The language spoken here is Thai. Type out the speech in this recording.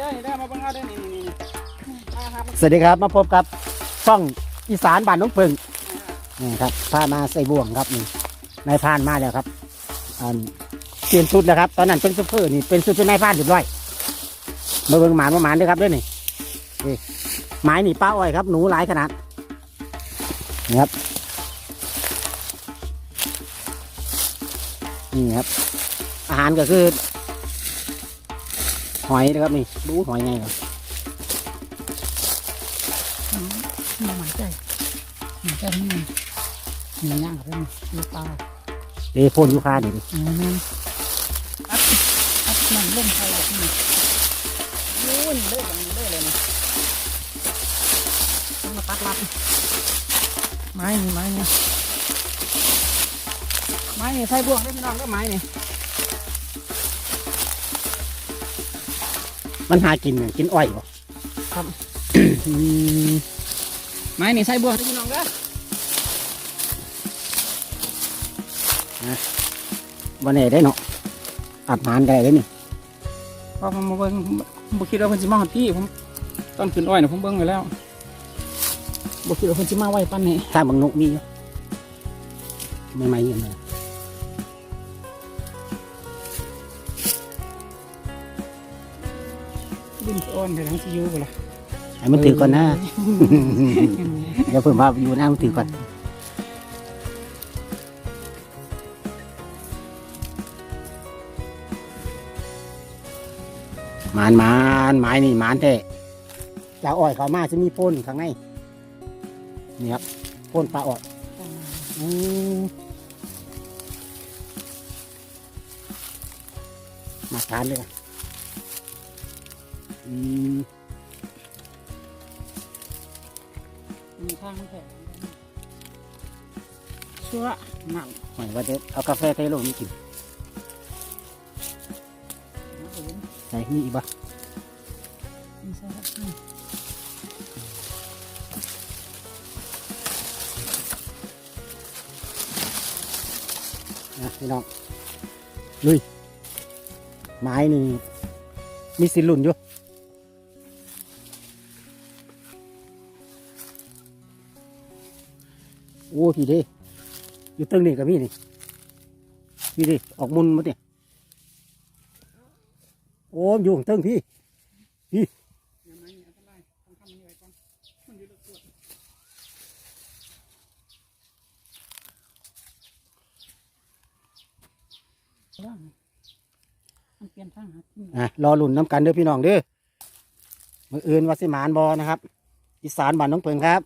เด้อนี่เด้มาเบิ่งเอาเด้นี่นี่นี่ครับสวัสดีครับมาพบกับช่องอีสานบ้านน้องเพิงนี่ครับพามาใส่บ่วงครับนี่นายพรานมาแล้วครับอันเปลี่ยนชุดแล้วครับ ตอนนั้นเป็นซุปเปอร์นี่เป็นชุดเป็นนายพรานเรียบร้อยมาเบิ่งหมานมาหมานด้วยครับด้วยนี่นี่ไม้นี่ป้าอ้อยครับหนูหลายขนาดนี่ครับนี่ครับ อาหารก็คือ หอยนะครับนี่ดูหอยไงครับมาหมายใจหมายใจนี่มีย่างครับมีปลาเอ้พ่นยูคานี่ดิอืมอัดอัดมันลงไทยแบบนี้นู่นเด้อแบบนี้เด้อเลยนะต้องมาตัดลับไม้นี่ไม้นี่ไม้นี่ใส่บ่วงได้พี่น้องก็ไม้นี่ มันหากินน่ะกินอ้อยบ่ครับ อืมไม้นี่ใส่บ่วงได้พี่น้องก็วันนี้ได้เนาะอาบน้ำกันได้นี่พอผมมาเบิ่งผมบ่คิดว่าเพิ่นสิมาหาพี่ผมตอนขึ้นอ้อยน่ะผมเบิ่งไว้แล้วบ่คิดว่าเพิ่นสิมาไวปานนี้ถ้าบางนกมีอยู่ไม่ไม่ยังไง ดินสะอ้อนไปทางสิอยู่บ่ล่ะให้มันถือก่อนนะเดี๋ยวเพิ่มว่าอยู่หน้ามันถือก่อนหมานหมานหมายนี่หมานแท้จากอ้อยเขามาจะมีพ่นข้างในนี่ครับพ่นปลาอ้อยอืมมาทานเลยครับอื มมีทางแท้ชัวหนังหอยว่าจะเอากาแฟเทลงนี่กินไหนมีอีกปะมีใส่ครับอืมนะพี่น้องลุยไม้นี่มีสิลุ่นอยู่ โอ้พี่เด้อยู่ตึงนี่กับพี่นี่พี่เด้ออกมุนมาเนี่ยโอ้อยู่ของตึงพี่อย่างนั้นนี่อันตรอหลุนน้ำกันเด้อพี่น้องเด้อมืออื่นวัดสิมานบอนะครับ อีสานบ้านน้องเพิงครับ